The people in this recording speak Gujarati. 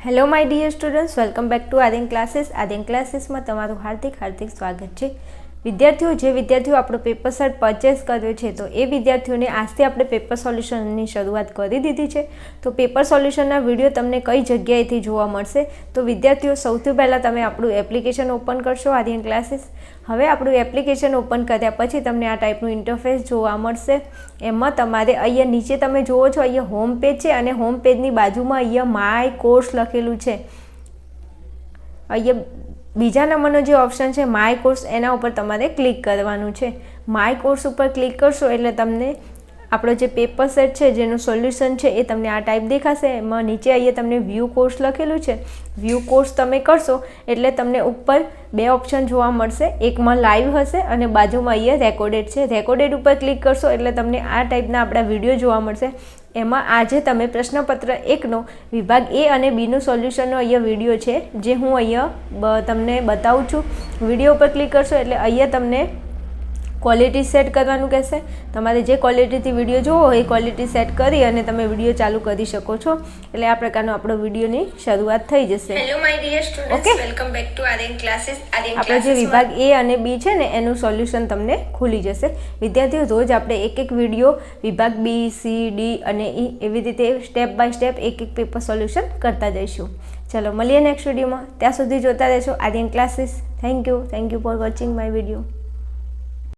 Hello my dear students welcome back to Aadin classes Aadin ક્લાસીસમાં તમારું હાર્દિક હાર્દિક સ્વાગત છે. વિદ્યાર્થીઓ, જે વિદ્યાર્થીઓ આપણો પેપર સેટ પરચેસ કર્યો છે, તો એ વિદ્યાર્થીઓને આજથી આપણે પેપર સોલ્યુશનની શરૂઆત કરી દીધી છે. તો પેપર સોલ્યુશનના વીડિયો તમને કઈ જગ્યાએથી જોવા મળશે? તો વિદ્યાર્થીઓ, સૌથી પહેલાં તમે આપણું એપ્લિકેશન ઓપન કરશો, આર્યન ક્લાસીસ. હવે આપણું એપ્લિકેશન ઓપન કર્યા પછી તમને આ ટાઈપનું ઇન્ટરફેસ જોવા મળશે. એમાં તમારે અહીંયા નીચે તમે જુઓ છો, અહીંયા હોમ પેજ છે અને હોમ પેજની બાજુમાં અહીંયા માય કોર્સ લખેલું છે. અહીંયા બીજા નંબરનો જે ઓપ્શન છે માય કોર્સ એના ઉપર તમારે ક્લિક કરવાનું છે. માય કોર્સ ઉપર ક્લિક કરશો એટલે તમને આપણો જે પેપર સેટ છે, જેનું સોલ્યુશન છે, એ તમને આ ટાઈપ દેખાશે. એમાં નીચે અહીંયા તમને વ્યૂ કોર્સ લખેલું છે. વ્યૂ કોર્સ તમે કરશો એટલે તમને ઉપર બે ઓપ્શન જોવા મળશે. એકમાં લાઈવ હશે અને બાજુમાં અહીંયા રેકોર્ડેડ છે. રેકોર્ડેડ ઉપર ક્લિક કરશો એટલે તમને આ ટાઈપના આપણા વીડિયો જોવા મળશે. એમાં આજે તમે પ્રશ્નપત્ર એકનો વિભાગ એ અને બીનું સોલ્યુશનનો અહીંયા વીડિયો છે, જે હું અહીંયા તમને બતાવું છું. વીડિયો ઉપર ક્લિક કરશો એટલે અહીંયા તમને ક્વોલિટી સેટ કરવાનું કહેશે? તમારે જે ક્વોલિટીથી વીડિયો જોવો હોય એ ક્વોલિટી સેટ કરી અને તમે વીડિયો ચાલુ કરી શકો છો. એટલે આ પ્રકારનો આપણો વિડીયોની શરૂઆત થઈ જશે. Hello my dear students welcome back to Aryan classes Aryan આપણે જે વિભાગ એ અને બી છે ને એનું સોલ્યુશન તમને ખુલી જશે. વિદ્યાર્થીઓ રોજ આપણે એક એક વીડિયો વિભાગ બી સી ડી અને ઈ એવી રીતે સ્ટેપ બાય સ્ટેપ એક એક પેપર સોલ્યુશન કરતા જઈશું. ચલો મળીએ નેક્સ્ટ વિડીયોમાં ત્યાં સુધી જોતા રહેશો Aryan classes thank you thank you for watching my video